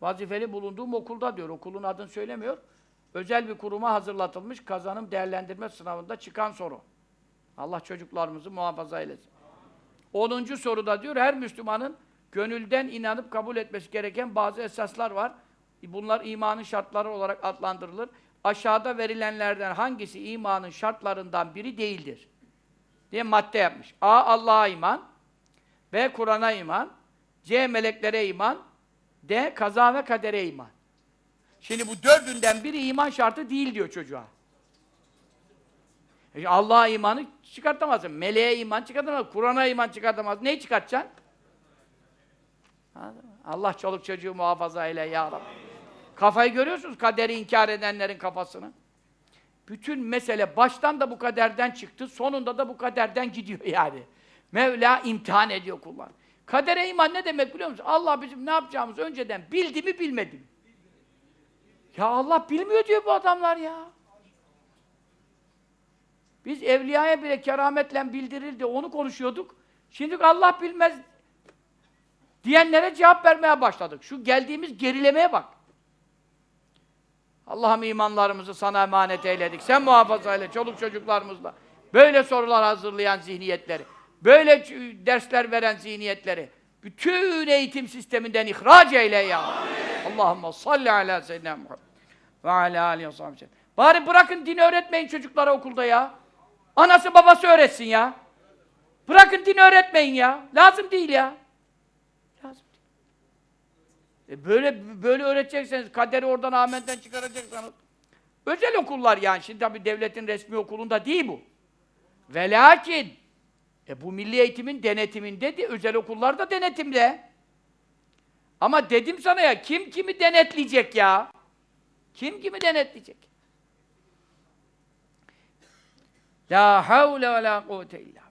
vazifeli bulunduğum okulda diyor. Okulun adını söylemiyor. Özel bir kuruma hazırlatılmış kazanım değerlendirme sınavında çıkan soru. Allah çocuklarımızı muhafaza eylesin. 10. soruda diyor her Müslümanın gönülden inanıp kabul etmesi gereken bazı esaslar var. Bunlar imanın şartları olarak adlandırılır. Aşağıda verilenlerden hangisi imanın şartlarından biri değildir? diye madde yapmış. A. Allah'a iman. B. Kur'an'a iman. C. Meleklere iman. D. Kaza ve kadere iman. Şimdi bu dördünden biri iman şartı değil diyor çocuğa. E, Allah'a imanı çıkartamazsın. Meleğe iman çıkartamazsın. Kur'an'a iman çıkartamazsın. Neyi çıkartacaksın? Allah çoluk çocuğu muhafaza eyle ya Rabbi. Kafayı görüyorsunuz kaderi inkar edenlerin kafasını. Bütün mesele baştan da bu kaderden çıktı, sonunda da bu kaderden gidiyor yani. Mevla imtihan ediyor kullar. Kadere iman ne demek biliyor musun? Allah bizim ne yapacağımızı önceden bildi mi bilmedi mi? Ya Allah bilmiyor diyor bu adamlar ya. Biz evliyaya bile kerametle bildirildi, onu konuşuyorduk. Şimdi Allah bilmez diyenlere cevap vermeye başladık. Şu geldiğimiz gerilemeye bak. Allah'ım imanlarımızı sana emanet eyledik. Sen muhafaza eyle çoluk çocuklarımızla. Böyle sorular hazırlayan zihniyetleri, böyle dersler veren zihniyetleri, bütün eğitim sisteminden ihraç eyle ya. Allahümme salli ala seyyidina Muhammed ve ala aleyhi ve sellem. Bari bırakın din öğretmeyin çocuklara okulda ya. Anası babası öğretsin ya. Bırakın din öğretmeyin ya. Lazım değil ya. Lazım değil. E böyle böyle öğretecekseniz, kaderi oradan Ahmet'ten çıkaracaksanız. Özel okullar yani. Şimdi tabii devletin resmi okulunda değil bu. Ve lakin e bu milli eğitimin denetiminde de özel okullar da denetimde. Ama dedim sana ya kim kimi denetleyecek ya? Kim kimi denetleyecek? La havle ve la kuvvete illa.